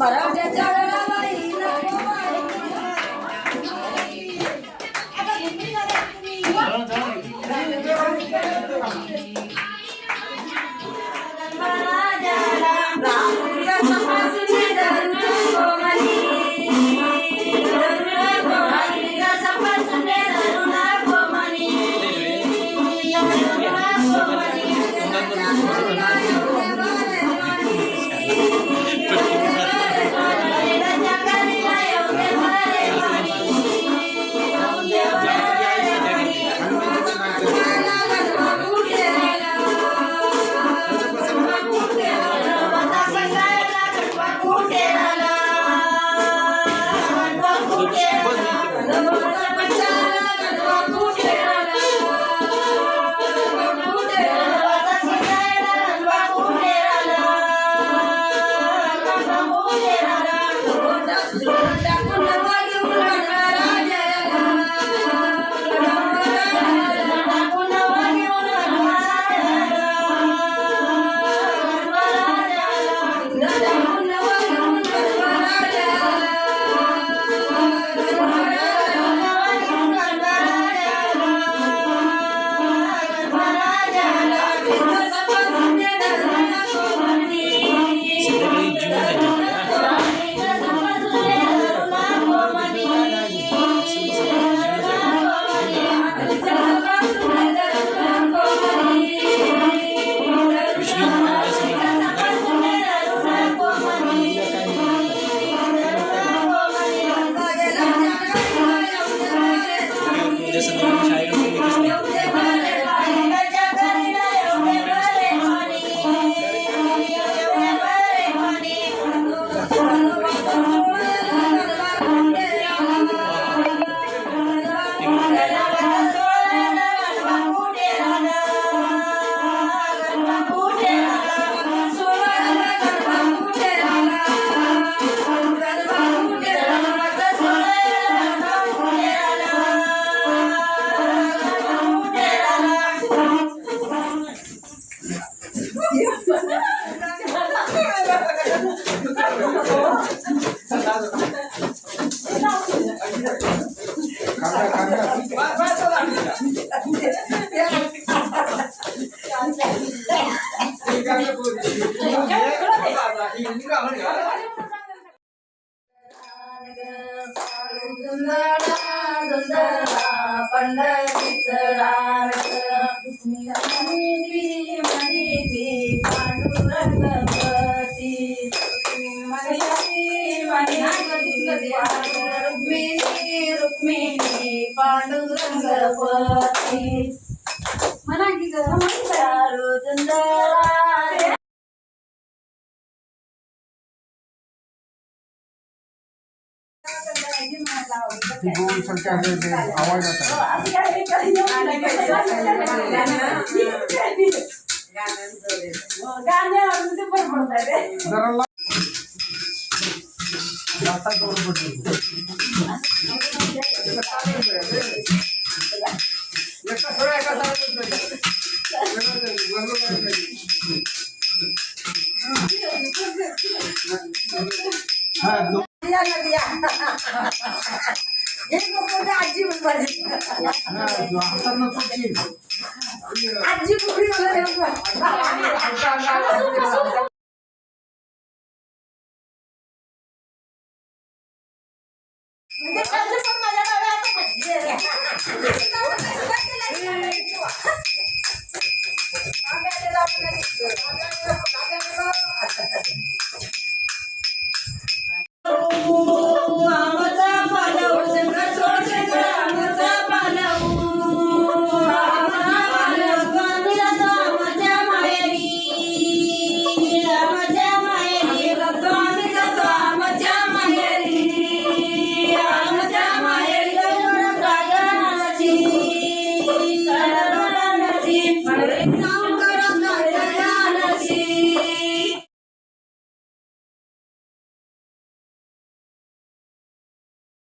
Maravilha. Yeah. पंढरीच राग रुक्मिणी पांडुरंग म्हणा की ती गोल सरकार दे आवाज आता आता गोल पडली आजी आजी कुठे म्हणजे माझ्या